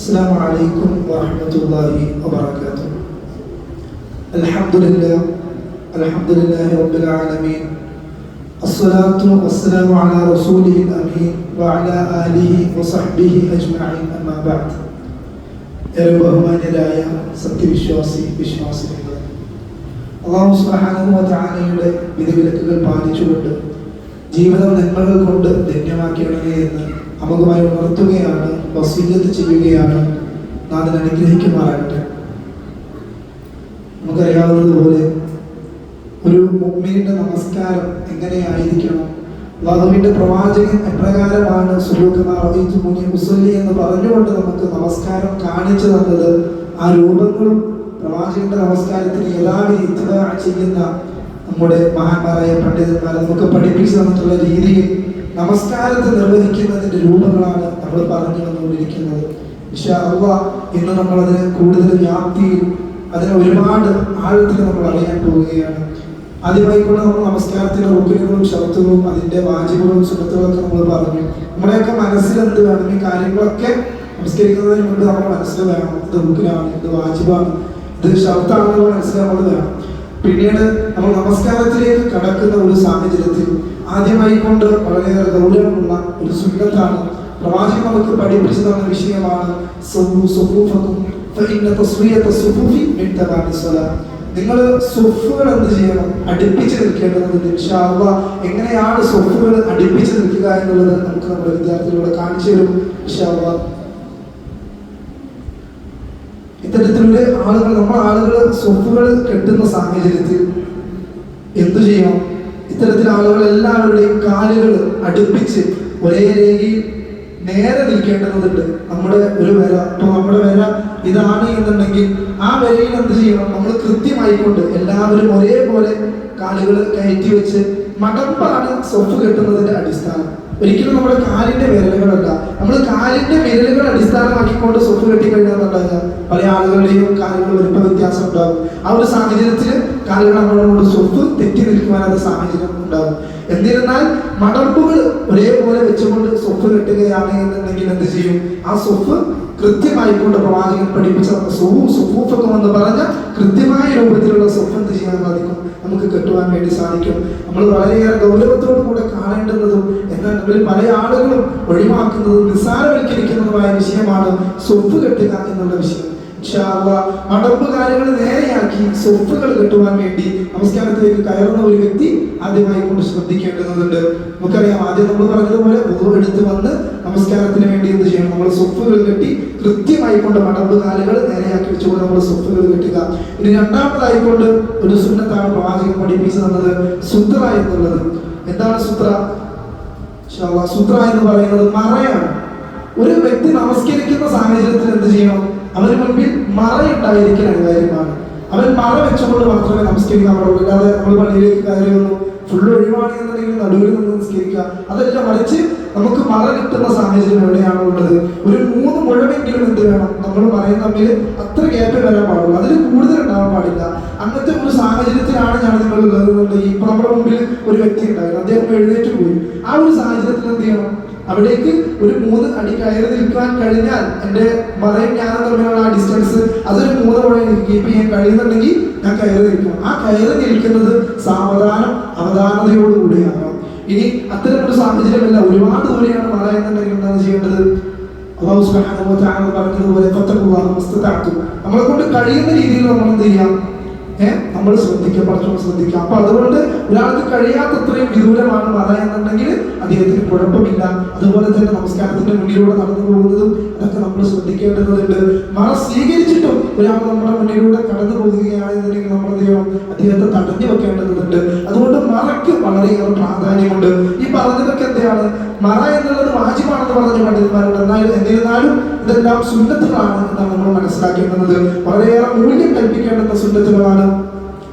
السلام عليكم ورحمة الله وبركاته الحمد لله الحمد لله رب العالمين الصلاة والسلام على رسوله الأمين وعلى آله وصحبه أجمعين أما بعد ഏറെ ബഹുമാന്യരായ സത്യവിശ്വാസി വിശ്വാസികൾ അള്ളാഹു സുബ്ഹാനഹു വിധിവിലക്കുകൾ പാലിച്ചുകൊണ്ട് ജീവിതം നന്മകൾ കൊണ്ട് ധന്യമാക്കണമേ എന്ന് അമുഖമായി ഉണർത്തുകയാണ് വസീയത്ത് ചെയ്യുകയാണ് നാഥൻ അനുഗ്രഹിക്കുമാറാകട്ടെ. നമുക്കറിയാവുന്നതുപോലെ ഒരു മുമ്മിന്റെ നമസ്കാരം എങ്ങനെയായിരിക്കണം? അള്ളാഹുവിന്റെ പ്രവാചകൻ എപ്രകാരമാണ് സുലൂഖുനി മുസല്ലി എന്ന് പറഞ്ഞുകൊണ്ട് നമുക്ക് നമസ്കാരം കാണിച്ചു തന്നത് ആ രൂപങ്ങളും പ്രവാചകന്റെ നമസ്കാരത്തിന് യഥാവിധി ചെയ്യുന്ന നമ്മുടെ മഹാന്മാരായ പണ്ഡിതന്മാരെ നമുക്ക് പഠിപ്പിച്ചു തന്നിട്ടുള്ള രീതിയിൽ നമസ്കാരത്തെ നിർവഹിക്കുന്നതിന്റെ രൂപങ്ങളാണ് നമ്മൾ പറഞ്ഞു വന്നുകൊണ്ടിരിക്കുന്നത്. പക്ഷെ അവ ഇന്ന് നമ്മൾ അതിന് കൂടുതൽ വ്യാപ്തിയിൽ അതിനെ ഒരുപാട് ആഴത്തിൽ നമ്മൾ അറിയാൻ പോവുകയാണ്. ആദ്യമായിക്കൊണ്ട് നമ്മൾ നമസ്കാരത്തിന്റെ റുക്കിനുകളും ശബ്ദവും അതിന്റെ വാജിബുകളും സുഹൃത്തുക്കളൊക്കെ നമ്മൾ പറഞ്ഞു. നമ്മുടെയൊക്കെ മനസ്സിൽ എന്ത് വേണം? ഈ കാര്യങ്ങളൊക്കെ നമസ്കരിക്കുന്നതിന് മുമ്പ് നമ്മുടെ മനസ്സിൽ വേണം. ഇത് റുക്കിനാണ് ഇത് വാജിബാണ് ഇത് ശബ്ദമാണെന്ന് മനസ്സിലാവുന്നത് വേണം. പിന്നീട് നമ്മൾ നമസ്കാരത്തിലേക്ക് കടക്കുന്ന ഒരു സാഹചര്യത്തിൽ ആദ്യമായി കൊണ്ട് വളരെയേറെ ഗൗരവമുള്ള ഒരു സുന്നത്താണ് പ്രവാചകൻ നമുക്ക് പഠിപ്പിച്ചു തന്ന വിഷയമാണ് നിങ്ങൾ സൊഫുകൾ എന്ത് ചെയ്യണം? അടുപ്പിച്ച് നിൽക്കേണ്ടതുണ്ട്. ഇൻഷാ അല്ലാഹ് എങ്ങനെയാണ് സൊഫുകൾ അടുപ്പിച്ച് നിൽക്കുക എന്നുള്ളത് നമുക്ക് നമ്മുടെ വിദ്യാർത്ഥികളോട് കാണിച്ചു തരും. ഇൻഷാ അല്ലാഹ് ഇത്തരത്തിലുള്ള ആളുകൾ നമ്മൾ ആളുകൾ സ്വപ്പുകൾ കെട്ടുന്ന സാഹചര്യത്തിൽ എന്തു ചെയ്യാം ഇത്തരത്തിൽ ആളുകൾ എല്ലാവരുടെയും കാലുകൾ അടുപ്പിച്ച് ഒരേ രേഖയിൽ നേരെ നിൽക്കേണ്ടതുണ്ട്. നമ്മുടെ ഒരു വര ഇപ്പൊ നമ്മുടെ വര ഇതാണ് എന്നുണ്ടെങ്കിൽ ആ വരയിൽ എന്ത് ചെയ്യണം? നമ്മൾ കൃത്യമായിക്കൊണ്ട് എല്ലാവരും ഒരേപോലെ കാലുകൾ കയറ്റി വെച്ച് മകമ്പാണ് സ്വപ്പ് കെട്ടുന്നതിന്റെ അടിസ്ഥാനം. ഒരിക്കലും നമ്മുടെ കാലിന്റെ വിരലുകളല്ല. നമ്മൾ കാലിന്റെ വിരലുകൾ അടിസ്ഥാനമാക്കിക്കൊണ്ട് സ്വത്ത് കെട്ടിക്കഴിഞ്ഞാൽ പല ആളുകളുടെയും കാലുകൾ വലിപ്പ വ്യത്യാസം ഉണ്ടാകും. ആ ഒരു സാഹചര്യത്തിൽ കാലുകൾ നമ്മളോട് സ്വത്ത് തെറ്റി നിൽക്കുവാനുള്ള സാഹചര്യം ഉണ്ടാകും. എന്നിരുന്നാൽ മടമ്പുകൾ ഒരേപോലെ വെച്ചുകൊണ്ട് സ്വത്ത് കെട്ടുകയാണ് എന്നുണ്ടെങ്കിൽ എന്ത് ചെയ്യും? ആ സ്വത്ത് കൃത്യമായിക്കൊണ്ട് പ്രവാചകൻ പഠിപ്പിച്ച സുഫൂഫൊക്കെ എന്ന് പറഞ്ഞ കൃത്യമായ രൂപത്തിലുള്ള സ്വപ്നം ചെയ്യാൻ സാധിക്കും. നമുക്ക് കെട്ടുവാൻ വേണ്ടി സാധിക്കും. നമ്മൾ വളരെയേറെ ഗൗരവത്തോടു കൂടെ കാണേണ്ടുന്നതും എന്നാൽ നമ്മൾ പല ആളുകളും ഒഴിവാക്കുന്നതും നിസ്സാരവൽക്കരിക്കുന്നതുമായ വിഷയമാണ് സ്വപ്പ് കെട്ടുക എന്നുള്ള വിഷയം. മടമ്പ് കാര്യങ്ങൾ നേരെയാക്കി സ്വത്തുകൾ കെട്ടുവാൻ വേണ്ടി നമസ്കാരത്തിലേക്ക് കയറുന്ന ഒരു വ്യക്തി ആദ്യമായി കൊണ്ട് ശ്രദ്ധിക്കേണ്ടതുണ്ട് നമുക്കറിയാം ആദ്യം നമ്മൾ പറഞ്ഞതുപോലെ എടുത്ത് വന്ന് നമസ്കാരത്തിന് വേണ്ടി എന്ത് ചെയ്യണം? നമ്മൾ സ്വത്തുകൾ കെട്ടി കൃത്യമായി കൊണ്ട് മടമ്പ് കാലുകൾ നേരെയാക്കി വെച്ചുകൊണ്ട് നമ്മൾ സ്വത്തുകൾ കെട്ടുക. ഇനി രണ്ടാമതായിക്കൊണ്ട് ഒരു സുന്നത്താണ് പ്രവാചകൻ പഠിപ്പിച്ചു തന്നത് സുത്ര എന്നുള്ളത്. എന്താണ് സുത്ര? സുത്ര എന്ന് പറയുന്നത് മറയാണ്. ഒരു വ്യക്തി നമസ്കരിക്കുന്ന സാഹചര്യത്തിൽ എന്ത് ചെയ്യണം? അവന് മുൻപിൽ മറയുണ്ടായിരിക്കൽ അനിവാര്യമാണ് അവൻ മറ വെച്ചുകൊണ്ട് മാത്രമേ നമസ്കരിക്കാൻ പാടുള്ളൂ. അല്ലാതെ നമ്മൾ പള്ളിയിലേക്ക് കയറി ഫുള്ള് ഒഴിവാണ് എന്നുണ്ടെങ്കിൽ നടുവിൽ നിന്ന് നിസ്കരിക്കുക. അതല്ല മറിച്ച് നമുക്ക് മറ കിട്ടുന്ന സാഹചര്യം എവിടെയാണോ ഉള്ളത്? ഒരു മൂന്ന് മുഴമെങ്കിലും എന്ത് വേണം? നമ്മൾ പറയുന്ന തമ്മിൽ അത്ര ഗ്യാപ്പ് വരാൻ പാടുള്ളൂ. അതിൽ കൂടുതൽ ഉണ്ടാവാൻ പാടില്ല. അങ്ങനത്തെ ഒരു സാഹചര്യത്തിലാണ് ഞാൻ നിങ്ങൾ ഉള്ളതെന്നുണ്ടെങ്കിൽ ഇപ്പൊ നമ്മുടെ മുമ്പിൽ ഒരു വ്യക്തി ഉണ്ടായിരുന്നു. അദ്ദേഹം എഴുന്നേറ്റ് പോയി. ആ ഒരു സാഹചര്യത്തിൽ എന്ത് ചെയ്യണം? അവിടേക്ക് ഒരു മൂന്ന് അടി കയറി നിൽക്കാൻ കഴിഞ്ഞാൽ എന്റെ മറയും ഞാനും തമ്മിലുള്ള ആ ഡിസ്റ്റൻസ് അതൊരു മൂന്ന് മുഴ എനിക്ക്. കീപ്പ് ചെയ്യാൻ കഴിയുന്നുണ്ടെങ്കിൽ ഞാൻ കയറി നിൽക്കും. ആ കയറി നിൽക്കുന്നത് സാവധാനം അവധാനതയോടുകൂടിയാണ് ഇനി അത്തരമൊരു സാഹചര്യമല്ല ഒരുപാട് ദൂരെയാണ് എന്നുണ്ടെങ്കിൽ എന്താണ് ചെയ്യേണ്ടത്? അള്ളാഹു സുബ്ഹാനഹു വ തആല പറഞ്ഞതുപോലെ ഫത്തഖുല്ലാഹ മസ്തതഅതു നമ്മളെ കൊണ്ട് കഴിയുന്ന രീതിയിൽ നമ്മൾ എന്ത് ചെയ്യാം? ഏഹ് നമ്മൾ ശ്രദ്ധിക്കുക പഠിച്ചോ ശ്രദ്ധിക്കുക അപ്പൊ അതുകൊണ്ട് ഒരാൾക്ക് കഴിയാത്തത്രയും വിദൂരമാണ് മത എന്നുണ്ടെങ്കിൽ അദ്ദേഹത്തിന് കുഴപ്പമില്ല. അതുപോലെ തന്നെ നമസ്കാരത്തിന്റെ മുന്നിലൂടെ നടന്നു പോകുന്നതും അതൊക്കെ നമ്മൾ ശ്രദ്ധിക്കേണ്ടതുണ്ട്. മറ സ്വീകരിച്ചിട്ടും ഒരാൾ നമ്മുടെ മുന്നിലൂടെ കടന്നു പോകുകയാണെന്നുണ്ടെങ്കിൽ നമ്മൾ എന്ത് ചെയ്യണം? അദ്ദേഹത്തെ തടഞ്ഞു വെക്കേണ്ടതുണ്ട്. അതുകൊണ്ട് വളരെയേറെ പ്രാധാന്യമുണ്ട്. ഈ പറഞ്ഞതൊക്കെ എന്താണ്? മറ എന്നുള്ളത് വാജിബാണെന്ന് പറഞ്ഞു പണ്ഡിതന്മാരുണ്ട് എന്നാൽ എന്നിരുന്നാലും ഇതെല്ലാം സുന്നത്തുകളാണ് എന്നാണ് നമ്മൾ മനസ്സിലാക്കേണ്ടത്. വളരെയേറെ മൂല്യം കൽപ്പിക്കേണ്ടുന്ന സുന്നത്തുകളാണ്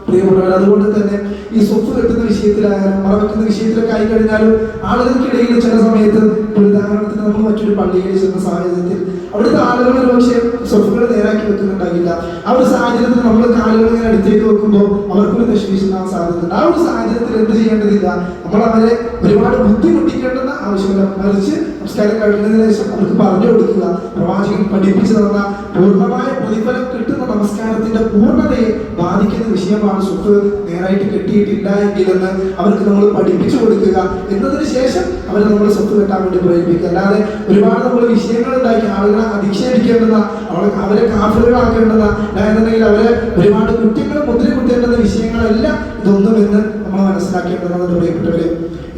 പ്രിയപ്പെട്ടവർ അതുകൊണ്ട് തന്നെ ഈ സ്വത്ത് കെട്ടുന്ന വിഷയത്തിലായാലും മറ വെക്കുന്ന വിഷയത്തിലൊക്കെ ആയി കഴിഞ്ഞാലും ആളുകൾക്കിടയിൽ ചില സമയത്ത് ഒരു ഉദാഹരണത്തിന് നമ്മൾ മറ്റൊരു പള്ളിയിൽ ചെന്ന സാഹചര്യത്തിൽ അവിടുത്തെ ആളുകൾ ഒരുപക്ഷെ സ്വത്തുകൾ നേരാക്കി വെക്കുന്നുണ്ടാകില്ല. ആ ഒരു സാഹചര്യത്തിൽ നമ്മൾ കാലുകൾ ഇങ്ങനെ അടുത്തേക്ക് വെക്കുമ്പോൾ അവർക്കൊരു തശ്വീശനാവാൻ സാധ്യതയുണ്ട് ആ ഒരു സാഹചര്യത്തിൽ എന്ത് ചെയ്യേണ്ടതില്ല? നമ്മൾ അവരെ ഒരുപാട് ബുദ്ധിമുട്ടിക്കേണ്ടെന്ന ആവശ്യമില്ല. മറിച്ച് സംസ്കാരം കഴിഞ്ഞതിന് ശേഷം അവർക്ക് പറഞ്ഞു കൊടുക്കുക. പ്രവാചകൻ പഠിപ്പിച്ചു തന്ന പൂർണമായ പ്രതിഫലം കിട്ടുന്ന നമസ്കാരത്തിന്റെ പൂർണതയെ ബാധിക്കുന്ന വിഷയമാണ് സ്വത്ത് നേരായിട്ട് കെട്ടിയിട്ടില്ല എങ്കിലെന്ന് അവർക്ക് നമ്മൾ പഠിപ്പിച്ചു കൊടുക്കുക എന്നതിന് ശേഷം അവരെ നമ്മൾ സ്വത്ത് കെട്ടാൻ വേണ്ടി പ്രേരിപ്പിക്കുക. അല്ലാതെ ഒരുപാട് നമ്മൾ വിഷയങ്ങൾ ഉണ്ടാക്കി ആളുകളെ അധിക്ഷേപിക്കേണ്ടതാ അവളെ അവരെ കാഫറുകളാക്കേണ്ടുന്ന അല്ലാന്നുണ്ടെങ്കിൽ അവരെ ഒരുപാട് കുറ്റങ്ങൾ മുദ്ര കുത്തേണ്ടുന്ന വിഷയങ്ങളെല്ലാം ഇതൊന്നും എന്ന് നമ്മൾ മനസ്സിലാക്കേണ്ടതാണ് പ്രിയപ്പെട്ടവര്.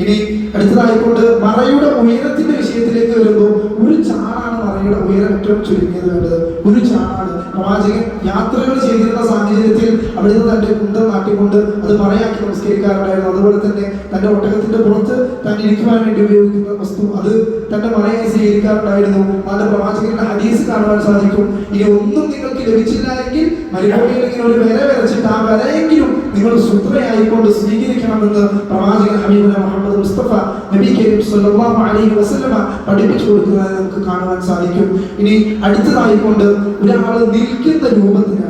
ഇനി അടുത്തതായിക്കൊണ്ട് മറയുടെ ഉയരത്തിന്റെ വിഷയത്തിലേക്ക് വരുമ്പോൾ ഒരു ചാണാണ് മറയുടെ ഉയരം ഏറ്റവും ചുരുങ്ങിയത് വേണ്ടത്. ഒരു ചാണാണ്. പ്രവാചകൻ യാത്രകൾ ചെയ്തിരുന്ന സാഹചര്യത്തിൽ അവിടെ നിന്ന് തന്റെ കുന്തം നാട്ടിക്കൊണ്ട് അത് മറയാക്കി നമസ്കരിക്കാറുണ്ടായിരുന്നു. അതുപോലെ തന്നെ തന്റെ ഒട്ടകത്തിന്റെ പുറത്ത് താൻ ഇരിക്കുവാൻ വേണ്ടി ഉപയോഗിക്കുന്ന വസ്തു അത് തന്റെ മറയായി സ്വീകരിക്കാറുണ്ടായിരുന്നു. അതിന്റെ പ്രവാചകന്റെ ഹദീസ് കാണുവാൻ സാധിക്കും. ഇനി ഒന്നും നിങ്ങൾക്ക് ലഭിച്ചില്ല എങ്കിൽ മരുഭൂമിയിൽ ഇങ്ങനെ ഒരു വില വരച്ചിട്ട് ആ വരയെങ്കിലും നിങ്ങൾ സുത്രയായിക്കൊണ്ട് സ്വീകരിക്കണമെന്ന് പ്രവാചകൻ ഹബീബുന മുഹമ്മദ് മുസ്തഫ നബി കരീം സല്ലല്ലാഹു അലൈഹി വസല്ലമ പഠിപ്പിച്ചു കൊടുക്കുന്നതായി നമുക്ക് കാണുവാൻ സാധിക്കും. ഇനി അടുത്തതായിക്കൊണ്ട് ഒരാൾ നിൽക്കുന്ന രൂപത്തിനാണ്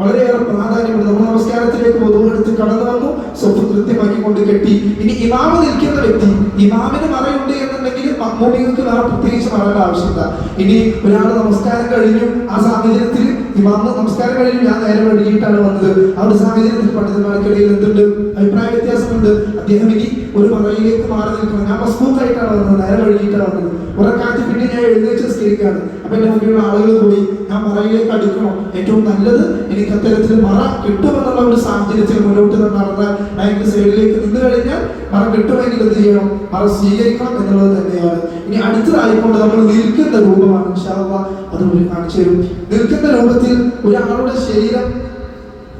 വളരെയേറെ പ്രാധാന്യമുണ്ട് നമ്മൾ നമസ്കാരത്തിലേക്ക് പൊതുവെടുത്ത് കടന്നു വന്നു. സ്വത്ത് കൃത്യമാക്കി കൊണ്ട് കെട്ടി. ഇനി ഇമാമ് നിൽക്കുന്ന വ്യക്തി ഇമാമിന് മറയുണ്ട് എന്നുണ്ടെങ്കിൽ മമ്മൂട്ടികൾക്ക് വേറെ പ്രത്യേകിച്ച് പറയേണ്ട ആവശ്യമില്ല. ഇനി ഒരാൾ നമസ്കാരം കഴിഞ്ഞു. ആ സാഹചര്യത്തിൽ ഇമാമ നമസ്കാരം കഴിഞ്ഞു. ഞാൻ നേരെ വഴുകിയിട്ടാണ് വന്നത്. ആ ഒരു സാഹചര്യത്തിൽ പണ്ഡിതന്മാർക്കിടയിൽ എന്തുണ്ട്? അഭിപ്രായ വ്യത്യാസമുണ്ട്. അദ്ദേഹം ഇനി ഒരു മറയിലേക്ക് മാറി നിൽക്കണം. ഞാൻ മസ്ബൂത്തായിട്ടാണ് വന്നത്. നേരെ വഴുകിയിട്ടാണ് വന്നത്. ഉറക്കാറ്റ് പിന്നെ ഞാൻ എഴുന്നേറ്റ് സ്കരിക്കുകയാണ് അപ്പൊ മുന്നിലുള്ള ആളുകൾ പോയി. ഞാൻ മറയിലേക്ക് അടുക്കണോ? ഏറ്റവും നല്ലത് എനിക്ക് അത്തരത്തിൽ മറ കിട്ടുമെന്നുള്ള ഒരു സാഹചര്യത്തിൽ മുന്നോട്ട് നടന്നാൽ ബാങ്ക് സൈഡിലേക്ക് നിന്ന് കഴിഞ്ഞാൽ മറ കിട്ടുമെങ്കിൽ എന്ത് ചെയ്യണം? മറ സ്വീകരിക്കണം എന്നുള്ളത് തന്നെയാണ്. ഇനി അടുത്തതായിക്കൊണ്ട് നമ്മൾ നിൽക്കുന്ന രൂപമാണ് അത് ഒരു കാണിച്ചു തരും. നിൽക്കുന്ന രൂപത്തിൽ ഒരാളുടെ ശരീരം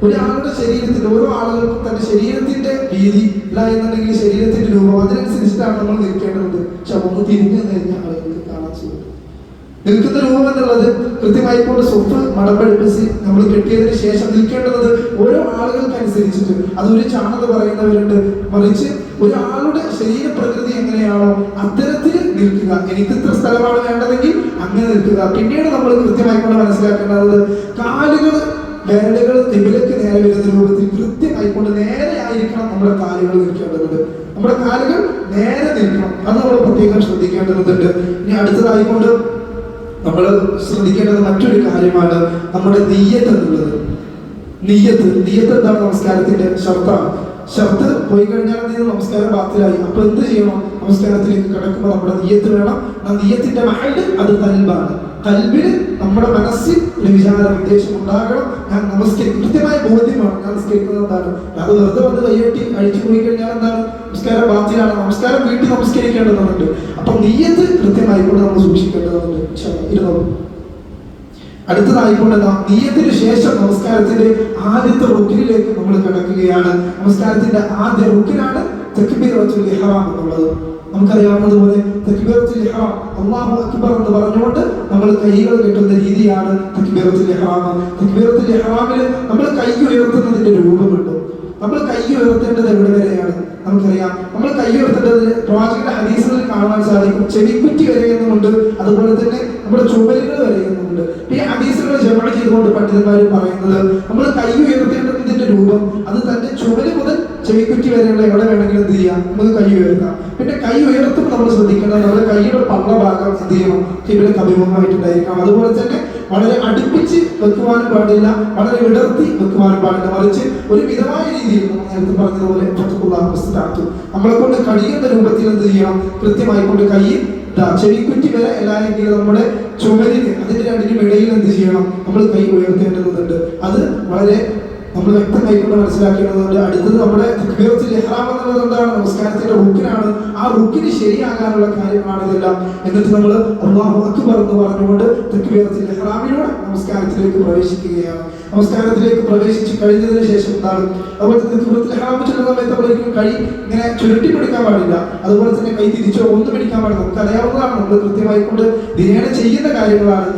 ഒരാളുടെ ശരീരത്തിൽ ഓരോ ആളുകൾക്കും തന്റെ ശരീരത്തിന്റെ രീതി ഇല്ല എന്നുണ്ടെങ്കിൽ ശരീരത്തിന്റെ രൂപം അതിനനുസരിച്ചിട്ടാണ് നമ്മൾ നിൽക്കേണ്ടത് പക്ഷെ നമുക്ക് തിരിഞ്ഞു കഴിഞ്ഞ ആളുകൾക്ക് കാണാൻ സുഖം. നിൽക്കുന്ന രൂപം എന്നുള്ളത് കൃത്യമായി കൊണ്ട് സ്വത്ത് മടമ്പെടുപ്പിച്ച് നമ്മൾ കെട്ടിയതിന് ശേഷം നിൽക്കേണ്ടത് ഓരോ ആളുകൾക്ക് അനുസരിച്ചിട്ട് അതൊരു ചാണത് പറയുന്നവരുണ്ട്. മറിച്ച് ഒരാളുടെ ശരീരപ്രകൃതി എങ്ങനെയാണോ അത്തരത്തിൽ നിൽക്കുക. എനിക്ക് ഇത്ര സ്ഥലമാണ് വേണ്ടതെങ്കിൽ അങ്ങനെ നിൽക്കുക. പിന്നീട് നമ്മൾ കൃത്യമായി കൊണ്ട് മനസ്സിലാക്കേണ്ടത് കാലുകൾ വിരലുകൾ തിബിലക്ക് നേരെ വരുന്ന രൂപത്തിൽ കൃത്യമായി കൊണ്ട് നേരെ ആയിരിക്കണം നമ്മുടെ കാലുകൾ നിൽക്കേണ്ടത്. നമ്മുടെ കാലുകൾ നേരെ നിൽക്കണം. അത് നമ്മൾ പ്രത്യേകം ശ്രദ്ധിക്കേണ്ടതുണ്ട്. ഇനി അടുത്തതായിക്കൊണ്ട് നമ്മൾ ശ്രദ്ധിക്കേണ്ടത് മറ്റൊരു കാര്യമാണ് നമ്മുടെ നെയ്യത്ത് എന്നുള്ളത്. നെയ്യത്ത്. നെയ്യത്ത് എന്താണ് നമസ്കാരത്തിന്റെ ഷർത്താണ് ഷർത്ത് പോയി കഴിഞ്ഞാൽ നീ നമസ്കാരം ബാത്തിലായി. അപ്പൊ എന്ത് ചെയ്യണം? നമസ്കാരത്തിലേക്ക് കിടക്കുമ്പോൾ നമ്മുടെ നെയ്യത്ത് വേണം. ആ നെയ്യത്തിന്റെ മഹൽ അത് കൽബാണ്. കൽബിൽ നമ്മുടെ മനസ്സിൽ ഒരു വിചാര ഉദ്ദേശം ഉണ്ടാകണം. ഞാൻ നമസ്കരിക്കും. കൃത്യമായ ബോധ്യമാണ് ഞാൻ നമസ്കരിക്കുന്നത് എന്താണ്? അത് വെറുതെ വന്ന് കൈയൊട്ടി അഴിച്ചു പോയി കഴിഞ്ഞാൽ എന്താണ്? നമസ്കാരം ബാധ്യതയാണ് നമസ്കാരം വീട്ടിൽ നമസ്കരിക്കേണ്ടതുണ്ട്. അപ്പൊ നീയത് കൃത്യമായിക്കൊണ്ട് നമ്മൾ സൂക്ഷിക്കേണ്ടതുണ്ട്. ഇരുന്നോളൂ. അടുത്തതായിക്കൊണ്ട് നാം നീയത്തിന് ശേഷം നമസ്കാരത്തിന്റെ ആദ്യത്തെ റുക്കിനിലേക്ക് നമ്മൾ കിടക്കുകയാണ്. നമസ്കാരത്തിന്റെ ആദ്യ റുക്കിനാണ് തക്ബീറത്തുൽ ഇഹ്റാം എന്നുള്ളത്. നമുക്കറിയാവുന്നതുപോലെ തക്ബീറത്തുൽ ഇഹ്റാം അല്ലാഹു അക്ബർ എന്ന് പറഞ്ഞുകൊണ്ട് നമ്മൾ കൈകൾ കെട്ടുന്ന രീതിയാണ് തക്ബീറത്തുൽ ഇഹ്റാം. തക്ബീറത്തുൽ ഇഹ്റാമിൽ നമ്മൾ കൈ ഉയർത്തുന്നതിന്റെ രൂപമുണ്ട്. നമ്മൾ കൈ ഉയർത്തേണ്ടത് എവിടെ വരെയാണ്? നമുക്കറിയാം. നമ്മൾ കൈ ഉയർത്തേണ്ടത് പ്രവാചകന്റെ ഹദീസുകളിൽ കാണാൻ സാധിക്കും. ചെവിക്കുറ്റി വരെയെന്നുമുണ്ട്. അതുപോലെ തന്നെ നമ്മുടെ ചുമലുകൾ വരെയെന്നുമുണ്ട്. ഈ ഹദീസുകൾ ജമ ചെയ്തുകൊണ്ട് പണ്ഡിതന്മാർ പറയുന്നത് നമ്മൾ കൈ ഉയർത്തേണ്ടതിന്റെ രൂപം അത് തന്റെ ചുമൽ മുതൽ ചെവിക്കുറ്റി വരെയുള്ള എവിടെ വേണമെങ്കിലും എന്ത് ചെയ്യാം? നമുക്ക് കൈ ഉയർത്താം. പിന്നെ കൈ ഉയർത്തുമ്പോൾ നമ്മൾ ശ്രദ്ധിക്കേണ്ടത് നമ്മുടെ കൈയുടെ പള്ള ഭാഗം എന്ത് ചെയ്യണം? കിബിലക്ക് അഭിമുഖമായിട്ടുണ്ടായിരിക്കണം. അതുപോലെ തന്നെ വളരെ അടുപ്പിച്ച് വെക്കുവാനും പാടില്ല വളരെ വിടർത്തി വെക്കുവാനും പാടില്ല. മറിച്ച് ഒരു മിതമായ രീതിയിൽ നേരത്തെ പറഞ്ഞതുപോലെ മസ്തഅതു. നമ്മളെ കൊണ്ട് കഴിയുന്ന രൂപത്തിൽ എന്ത് ചെയ്യണം കൃത്യമായി കൊണ്ട് കൈ ചെവിക്കുറ്റി വരെ എല്ലാമെങ്കിലും നമ്മുടെ ചുമരിന് അതിന്റെ രണ്ടിനും ഇടയിൽ എന്ത് ചെയ്യണം? നമ്മൾ കൈ ഉയർത്തേണ്ടതുണ്ട്. അത് വളരെ നമ്മൾ വ്യക്തമായി കൊണ്ട് മനസ്സിലാക്കേണ്ടതുണ്ട് അടുത്തത് നമ്മുടെ തക്ബീറത്തുൽ എന്നുള്ളത് എന്താണ്? നമസ്കാരത്തിന്റെ റുക്കിനാണ് ആ റുക്കിന് ശരിയാകാനുള്ള കാര്യമാണ് ഇതെല്ലാം. എന്നിട്ട് നമ്മൾ അള്ളാഹു അക്ബർ പറഞ്ഞുകൊണ്ട് തക്ബീറത്തുൽ ഇഹ്റാമിലൂടെ നമസ്കാരത്തിലേക്ക് പ്രവേശിക്കുകയാണ്. നമസ്കാരത്തിലേക്ക് പ്രവേശിച്ച് കഴിഞ്ഞതിന് ശേഷം എന്താണ്? അതുപോലെ തന്നെ ഇഹ്റാം ചൊല്ലുന്ന സമയത്ത് നമ്മളൊരിക്കലും കൈ ഇങ്ങനെ ചുരുട്ടി പിടിക്കാൻ പാടില്ല. അതുപോലെ തന്നെ കൈ തിരിച്ചോ ഒന്നും പിടിക്കാൻ പാടില്ല. നമുക്ക് അറിയാവുന്നതാണ് നമ്മൾ കൃത്യമായി കൊണ്ട് ദിനേന ചെയ്യുന്ന കാര്യങ്ങളാണ്.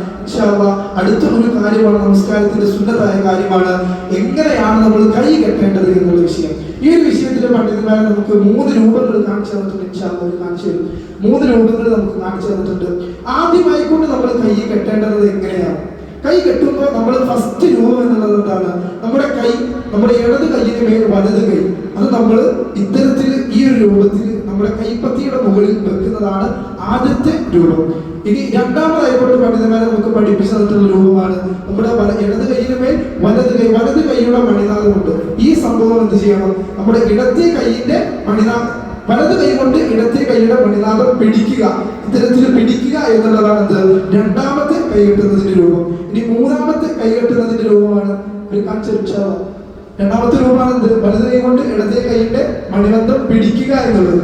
അടുത്ത ഒരു കാര്യമാണ് നമസ്കാരത്തിന്റെ സുന്ദരമായ കാര്യമാണ്. എങ്ങനെയാണ് നമ്മൾ കൈ കെട്ടേണ്ടത് എന്നുള്ള വിഷയം? ഈ ഒരു വിഷയത്തിൽ പണ്ഡിതന്മാരെ നമുക്ക് മൂന്ന് രൂപങ്ങൾ കാണിച്ചു തന്നിട്ടുണ്ട് ഇൻഷാ അല്ലാഹ് കാണിച്ചു തരും. മൂന്ന് രൂപങ്ങൾ നമുക്ക് കാണിച്ചു തന്നിട്ടുണ്ട്. ആദ്യമായിക്കൊണ്ട് നമ്മൾ കൈ കെട്ടേണ്ടത് എങ്ങനെയാണ്? കൈ കെട്ടുമ്പോൾ നമ്മൾ ഫസ്റ്റ് രൂപം എന്നുള്ളത് എന്താണ് നമ്മുടെ കൈ നമ്മുടെ ഇടത് കൈയിന് മേൽ വലത് കൈ. അത് നമ്മൾ ഇത്തരത്തിൽ ഈ ഒരു രൂപത്തിൽ നമ്മുടെ കൈപ്പത്തിയുടെ മുകളിൽ വെക്കുന്നതാണ് ആദ്യത്തെ രൂപം. ഇനി രണ്ടാമതായിക്കൊണ്ട് പണ്ഡിതന്മാരെ നമുക്ക് പഠിപ്പിച്ചു തന്നിട്ടുള്ള രൂപമാണ് നമ്മുടെ ഇടത് കൈയിന് മേൽ വലത് കൈ വലത് കൈയുടെ മണിനാഥമുണ്ട് ഈ സംഭവം എന്ത് ചെയ്യണം? നമ്മുടെ ഇടത്തെ കൈയിന്റെ മണിനാ വലത് കൈ കൊണ്ട് ഇടത്തെ കൈയുടെ മണിനാഥം പിടിക്കുക. ഇത്തരത്തിൽ പിടിക്കുക എന്നുള്ളതാണ് എന്ത്? രണ്ടാമത്തെ കൈ കെട്ടുന്നതിന്റെ രൂപം. ഇനി മൂന്നാമത്തെ കൈ കെട്ടുന്നതിന്റെ രൂപമാണ് ഒരു കാണിച്ചു രണ്ടാമത്തെ രൂപമാണ് എന്ത്? വലത് കൈ കൊണ്ട് ഇടത്തെ കൈയുടെ മണിബന്ധം പിടിക്കുക എന്നുള്ളത്.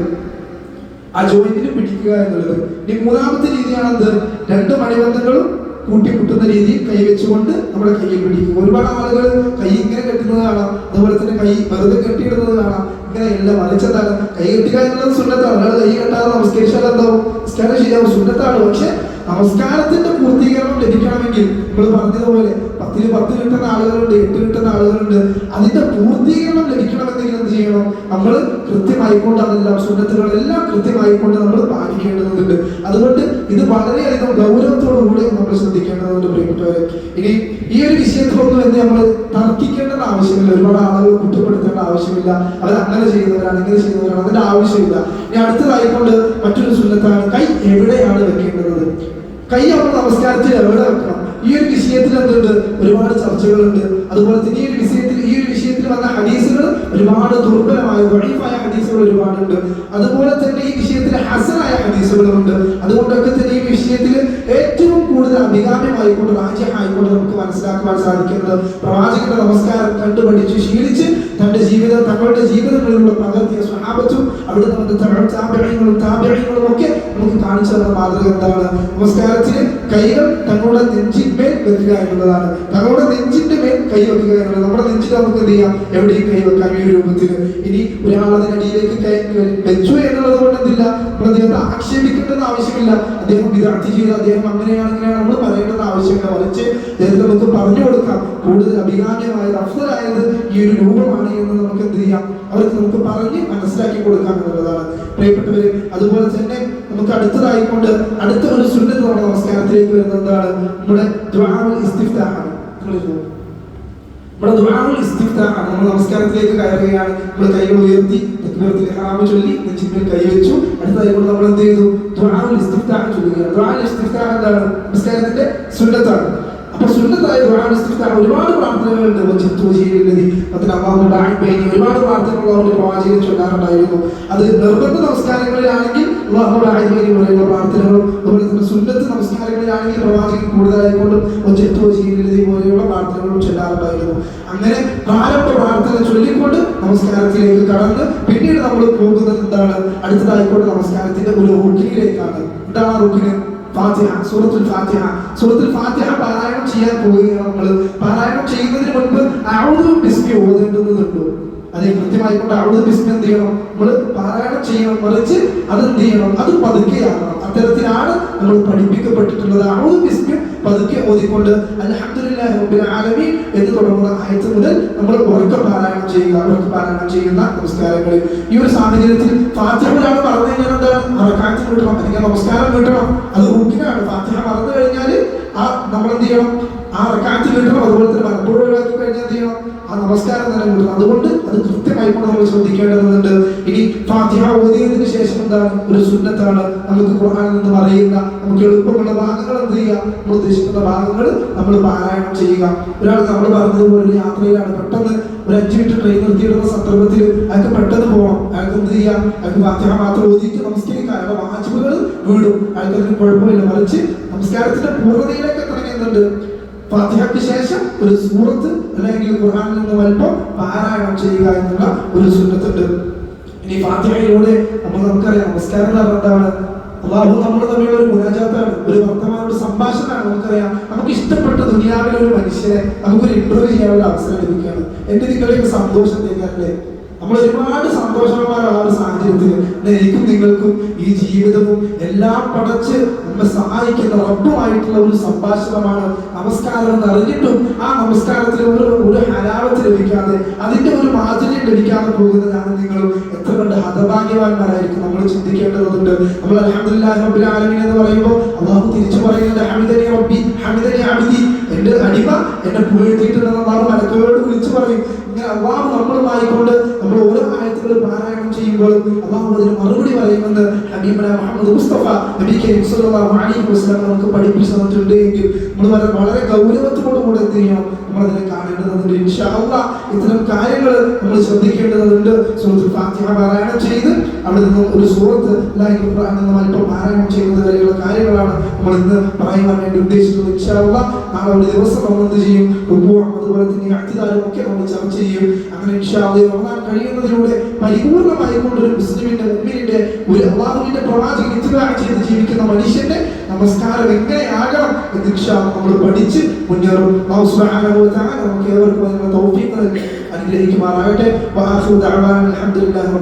ആ ജോയിന്റിൽ പിടിക്കുക എന്നുള്ളത്. ഇനി മൂന്നാമത്തെ രീതിയാണ് എന്ത് രണ്ട് മണിബന്ധങ്ങളും കൂട്ടിമുട്ടുന്ന രീതി കൈ വെച്ചുകൊണ്ട് നമ്മുടെ കൈയിൽ പിടിക്കും. ഒരുപാട് ആളുകൾ കൈ ഇങ്ങനെ കെട്ടുന്നത് കാണാം. അതുപോലെ തന്നെ കൈ വെറുതെ കെട്ടിയിടുന്നത് കാണാം. ഇങ്ങനെ എല്ലാം വലിച്ചെന്താണ് കൈ കെട്ടുക എന്നുള്ളത് സുന്നത്താണ്. ഒരാൾ കൈ കെട്ടാതെ നമസ്കരിച്ചാൽ എന്താവും? നമസ്കാരം സുന്നത്താണ്. പക്ഷെ നമസ്കാരത്തിന്റെ പൂർത്തീകരണം ലഭിക്കണമെങ്കിൽ നമ്മൾ പറഞ്ഞതുപോലെ പത്തിന് പത്ത് കിട്ടുന്ന ആളുകളുണ്ട് എട്ട് കിട്ടുന്ന ആളുകളുണ്ട്. അതിന്റെ പൂർത്തീകരണം ലഭിക്കണമെങ്കിൽ എന്ത് ചെയ്യണം? നമ്മൾ കൃത്യമായിക്കൊണ്ട് അതെല്ലാം സുന്നത്തുകളെല്ലാം കൃത്യമായിക്കൊണ്ട് നമ്മൾ പാലിക്കേണ്ടതുണ്ട്. അതുകൊണ്ട് ഇത് വളരെയധികം ഗൗരവത്തോടുകൂടി നമ്മൾ ശ്രദ്ധിക്കേണ്ടതുണ്ട് പ്രിയപ്പെട്ടവരെ. ഇനി ഈ ഒരു വിഷയത്തിലൊന്നും എന്ന് നമ്മൾ തർക്കിക്കേണ്ടത് ആവശ്യമില്ല. ഒരുപാട് ആളുകൾ കുറ്റപ്പെടുത്തേണ്ട ആവശ്യമില്ല. അവർ അങ്ങനെ ചെയ്യുന്നവരാണ് ഇങ്ങനെ ചെയ്യുന്നവരാണ് അതിന്റെ ആവശ്യമില്ല. ഇനി അടുത്തതായിക്കൊണ്ട് മറ്റൊരു സുന്നത്താണ് കൈ എവിടെയാണ് വെക്കേണ്ടത്? കൈ നമസ്കാരത്തിൽ എവിടെ വെക്കണം ഈ ഒരു വിഷയത്തിൽ എന്തുണ്ട്? ഒരുപാട് ചർച്ചകളുണ്ട്. അതുപോലെ തന്നെ ഈ ഒരു വിഷയത്തിൽ ഈ ഒരു വിഷയത്തിൽ വന്ന ഹദീസുകൾ ഒരുപാട് ദുർബലമായ വഴിഫായ ഹദീസുകൾ ഒരുപാടുണ്ട്. അതുപോലെ തന്നെ ഈ വിഷയത്തിൽ ഹസനായ ഹദീസുകളുണ്ട് അതുകൊണ്ടൊക്കെ തന്നെ ഈ വിഷയത്തിൽ ഏറ്റവും കൂടുതൽ അഭികാമ്യമായിക്കൊണ്ട് രാജ്യമായിക്കൊണ്ട് നമുക്ക് മനസ്സിലാക്കുവാൻ സാധിക്കുന്നത് പ്രവാചകന്റെ നമസ്കാരം കണ്ടുപഠിച്ച് ശീലിച്ച് തന്റെ ജീവിതം തങ്ങളുടെ ജീവിതങ്ങളിലൂടെ പകർത്തിയ സ്വഹാബത്തും അവിടെ നമ്മുടെ താപര്യങ്ങളും താപര്യങ്ങളും ഒക്കെ നമുക്ക് കാണിച്ചു തന്ന മാതൃക എന്താണ്? നമസ്കാരത്തിന് കൈകൾ തങ്ങളുടെ നെഞ്ചിന്മേൽ വെക്കുക എന്നുള്ളതാണ്. തങ്ങളുടെ നെഞ്ചിന്റെ മേൽ കൈ വെക്കുക എന്നുള്ളത് നമ്മുടെ നെഞ്ചിൽ നമുക്ക് എന്ത് ചെയ്യാം? എവിടെയും കൈ വെക്കാം ഈ രൂപത്തിൽ. ഇനി ഒരാൾ അതിനടിയിലേക്ക് കൈ വെച്ചു എന്നുള്ളത് കൊണ്ട് എന്തില്ല? നമ്മൾ അദ്ദേഹത്തെ ആക്ഷേപിക്കേണ്ടത് ആവശ്യമില്ല. അദ്ദേഹം വിദ്യാർത്ഥി ചെയ്ത് അദ്ദേഹം അങ്ങനെയാണ് ഇങ്ങനെയാണ് നമ്മൾ പറയേണ്ടത് ആവശ്യമില്ല. മറിച്ച് അദ്ദേഹത്തെ നമുക്ക് പറഞ്ഞു കൊടുക്കാം. കൂടുതൽ അഭികാമ്യമായത് അഫ്സലായത് ഈ ഒരു രൂപമാണ് എന്ന് നമുക്ക് എന്ത് ചെയ്യാം? അവർക്ക് നമുക്ക് പറഞ്ഞ് മനസ്സിലാക്കി കൊടുക്കാം എന്നുള്ളതാണ്. പ്രിയപ്പെട്ടവര് അതുപോലെ തന്നെ നമുക്ക് അടുത്തതായിക്കൊണ്ട് അടുത്ത ഒരു സുന്നത്ത് നമസ്കാരത്തിലേക്ക് വരുന്നതാണ് നമ്മുടെ ദുആഉൽ ഇസ്തിഫ്താഹാണ് നമ്മുടെ ഇസ്തിഫ്താഹ് നമ്മൾ നമസ്കാരത്തിലേക്ക് കയറുകയാണ്. നമ്മൾ കൈകൾ ഉയർത്തി തക്ബീറത്തുൽ ഇഹ്റാം ചൊല്ലി നെഞ്ചിന്മേൽ കൈ വെച്ചു അടുത്തതായിക്കൊണ്ട് നമ്മൾ എന്ത് ചെയ്തു? ദുആഉൽ ഇസ്തിഫ്താഹ് ചൊല്ലുകയാണ്. ദുആഉൽ ഇസ്തിഫ്താഹ് എന്താണ്? നമസ്കാരത്തിന്റെ സുന്നത്താണ്. അപ്പൊ സുന്നത്തായ ഇസ്തിഫ്താഹ് ഒരുപാട് പ്രാർത്ഥനകളുണ്ട് അല്ലാഹു ബാഇദ് ബൈനി ഒരുപാട് പ്രാർത്ഥനകൾ അവരുടെ പ്രവാചകൻ ചൊല്ലാറുണ്ടായിരുന്നു. അത് നിർബന്ധ നമസ്കാരങ്ങളിലാണെങ്കിൽ ബാഇദ് ബൈനി പോലെയുള്ള പ്രാർത്ഥനകളും അതുപോലെ തന്നെ സുന്നത്ത് നമസ്കാരങ്ങളിലാണെങ്കിൽ പ്രവാചകൻ കൂടുതലായിക്കൊണ്ടും വജിത്തു വജീഹില്ലദി പോലെയുള്ള പ്രാർത്ഥനകളും ചൊല്ലാറുണ്ടായിരുന്നു. അങ്ങനെ പ്രാരംഭ പ്രാർത്ഥന ചൊല്ലിക്കൊണ്ട് നമസ്കാരത്തിലേക്ക് കടന്ന് പിന്നീട് നമ്മൾ പോകുന്നത് എന്താണ്? അടുത്തതായിക്കൊണ്ട് നമസ്കാരത്തിന്റെ ഒരു റുക്കിനിലേക്കാണ് എന്താണ് ആ റുക്കിന് ഫാത്തിഹ സൂറത്തുൽ ഫാത്തിഹ. സൂറത്തുൽ ഫാത്തിഹ പാരായണം ചെയ്യാൻ പോവുകയാണ് നമ്മൾ പാരായണം ചെയ്യുന്നതിന് മുൻപ് ഔദു ബിസ്മി ഓതേണ്ടതുണ്ടോ. അതെ കൃത്യമായിക്കൊണ്ട് അവിടെ ബിസിനസ് എന്ത് ചെയ്യണം? നമ്മൾ പാരായണം ചെയ്യണം മറിച്ച് അത് എന്ത് ചെയ്യണം? അത് പതുക്കെയാകണം അത്തരത്തിലാണ് നമ്മൾ പഠിപ്പിക്കപ്പെട്ടിട്ടുള്ളത്. അവിടെ ബിസ്മി പതുക്കെ ഓതിക്കൊണ്ട് ആലമീൻ എന്ന് തുടങ്ങുന്ന ആയത്ത് മുതൽ നമ്മൾ ഉറക്ക പാരായണം ചെയ്യുക ഉറക്ക പാരായണം ചെയ്യുന്ന നമസ്കാരങ്ങളിൽ ഈ ഒരു സാഹചര്യത്തിൽ ഫാത്തിഹ ഒരാൾ പറഞ്ഞു കഴിഞ്ഞാൽ എന്താണ്? കിട്ടണം അല്ലെങ്കിൽ നമസ്കാരം കിട്ടണം അത് റൂട്ടിനാണ് ഫാത്തിഹ മറന്നു കഴിഞ്ഞാൽ ആ നമ്മൾ എന്ത് ചെയ്യണം? ആ റക്കാറ്റ് കിട്ടണം അതുപോലെ തന്നെ മലപ്പുറം ഒഴിവാക്കി കഴിഞ്ഞാൽ എന്ത് ചെയ്യണം? നമസ്കാരം കിട്ടണം അതുകൊണ്ട് അത് കൃത്യമായി കൂടെ നമ്മൾ ശ്രദ്ധിക്കേണ്ടതുണ്ട്. ഇനി ഫാത്തിഹ ഓതിയതിന് ശേഷം എന്താണ്? ഒരു സുന്നത്താണ്. നമുക്ക് ഖുർആനിൽ എന്ന് അറിയുന്ന നമുക്ക് എളുപ്പമുള്ള ഭാഗങ്ങൾ എന്ത് ചെയ്യുക നമ്മൾ ഉദ്ദേശിക്കുന്ന ഭാഗങ്ങൾ നമ്മൾ പാരായണം ചെയ്യുക. ഒരാൾ നമ്മൾ പറഞ്ഞതുപോലെ ഒരു യാത്രയിലാണ്. പെട്ടെന്ന് ഒരു അഞ്ച് മിനിറ്റ് ട്രെയിൻ നിർത്തിയിടുന്ന സന്ദർഭത്തിൽ അയാൾക്ക് പെട്ടെന്ന് പോകണം. അയാൾക്ക് എന്ത് ചെയ്യാം? അയാൾക്ക് ഫാത്തിഹ മാത്രം ഓതിയിട്ട് നമസ്കരിക്കാം. അയാളുടെ വാച്ചുകൾ വീടും. അയാൾക്ക് അതിന് കുഴപ്പമില്ല. മറിച്ച് നമസ്കാരത്തിന്റെ പൂർണതയിലേക്ക് എത്തണമെന്നുണ്ട് ഫാത്തിഹയ്ക്ക് ശേഷം ഒരു സൂറത്ത് അല്ലെങ്കിൽ ഖുർആാനിൽ നിന്ന് അല്പം പാരായണം ചെയ്യുക എന്നുള്ള ഒരു സുന്നത്തുണ്ട്. ഇനി ഫാത്തിഹയിലൂടെ നമ്മൾ നമുക്കറിയാം നമസ്കാരം എന്താണ് അള്ളാഹു നമ്മൾ തമ്മിലുള്ള ഒരു മുനാജാത്താണ് ഒരു വർത്തമാന ഒരു സംഭാഷണമാണ് നമുക്കറിയാം. നമുക്ക് ഇഷ്ടപ്പെട്ട ദുനിയാവിലെ ഒരു മനുഷ്യരെ നമുക്കൊരു ഇന്റർവ്യൂ ചെയ്യാനുള്ള അവസരം ലഭിക്കുകയാണ്. എന്റെ നിങ്ങളെയൊക്കെ സന്തോഷം തേക്കാറില്ലേ നമ്മൾ ഒരുപാട് സന്തോഷകരമായ ഒരു സാഹചര്യത്തിൽ എനിക്കും നിങ്ങൾക്കും ഈ ജീവിതവും എല്ലാം പടച്ച് നമ്മെ സഹായിക്കുന്ന റബ്ബുമായിട്ടുള്ള ഒരു സംഭാഷണമാണ് നമസ്കാരം എന്ന് അറിഞ്ഞിട്ടും ആ നമസ്കാരത്തിൽ ഒരു ഒരു ഹലാവത്ത് ലഭിക്കാതെ അതിന്റെ ഒരു മാധുര്യം ലഭിക്കാതെ പോകുന്നതാണ് നിങ്ങൾ എത്ര കണ്ട് ഹതഭാഗ്യവാന്മാരായിരിക്കും നമ്മൾ ചിന്തിക്കേണ്ടതുണ്ട്. നമ്മൾ അൽഹംദുലില്ലാഹി റബ്ബിൽ ആലമീൻ എന്ന് പറയുമ്പോൾ അള്ളാഹു തിരിച്ചു പറയുന്നത് ഹമിദനി റബ്ബി ഹമിദനി അബ്ദി. എന്റെ അടിമ എന്നെ പുകഴ്ത്തിയിട്ടുണ്ടെന്ന് അള്ളാഹു വിളിച്ചു പറയും. അള്ളാഹു നമ്മളുമായിക്കൊണ്ട് നമ്മൾ ഓരോ ആയത്തുകൾ ചെയ്യുമ്പോഴും അള്ളാഹു അതിന് മറുപടി പറയുമെന്ന് ഹബീബന മുഹമ്മദ് മുസ്തഫ നബി സല്ലല്ലാഹു അലൈഹി വസല്ലം നമുക്ക് പഠിപ്പിച്ചു തന്നിട്ടുണ്ട് എങ്കിൽ നമ്മൾ വളരെ വളരെ ഗൗരവത്തോടു കൂടെ എന്ത് ചെയ്യണം? നമ്മൾ അതിനെ കാണേണ്ടതുണ്ട്. ഇൻഷാ അല്ലാഹ് ഇത്തരം കാര്യങ്ങൾ നമ്മൾ ശ്രദ്ധിക്കേണ്ടതുണ്ട്. സൂറത്ത് ഫാത്തിഹ പാരായണം ചെയ്ത് അവിടെ നിന്ന് ഒരു സൂറത്ത് അല്ലെങ്കിൽ പാരായണം ചെയ്യുന്നത് വരെയുള്ള കാര്യങ്ങളാണ് നമ്മൾ ഇന്ന് പറയുവാൻ വേണ്ടി ഉദ്ദേശിക്കുന്നത് ഇൻഷാ അല്ലാഹ് നാളെ ഒരു ദിവസം നമ്മൾ എന്ത് ചെയ്യും? അതുപോലെ തന്നെ അക്തിദാലും ഒക്കെ നമ്മൾ ചർച്ച ചെയ്യും. അങ്ങനെ ഇൻഷാ അല്ലാഹ് റമദാൻ കഴിയുന്നതിലൂടെ പരിപൂർണമായി കൊണ്ട് ഒരു മുസ്ലിമിന്റെ മുമ്പിന്റെ ഒരു അള്ളാഹുവിന്റെ പ്രവാചകൻ ഇത്തിബാ ചെയ്ത് ജീവിക്കുന്ന മനുഷ്യന്റെ നമസ്കാരം എങ്ങനെയാകണം എന്ന് നമ്മൾ പഠിച്ച് മുന്നേറും. അനുഗ്രഹിക്കുമാറാകട്ടെ. അസ്സാം ദഅവാന അൽഹംദുലില്ലാഹി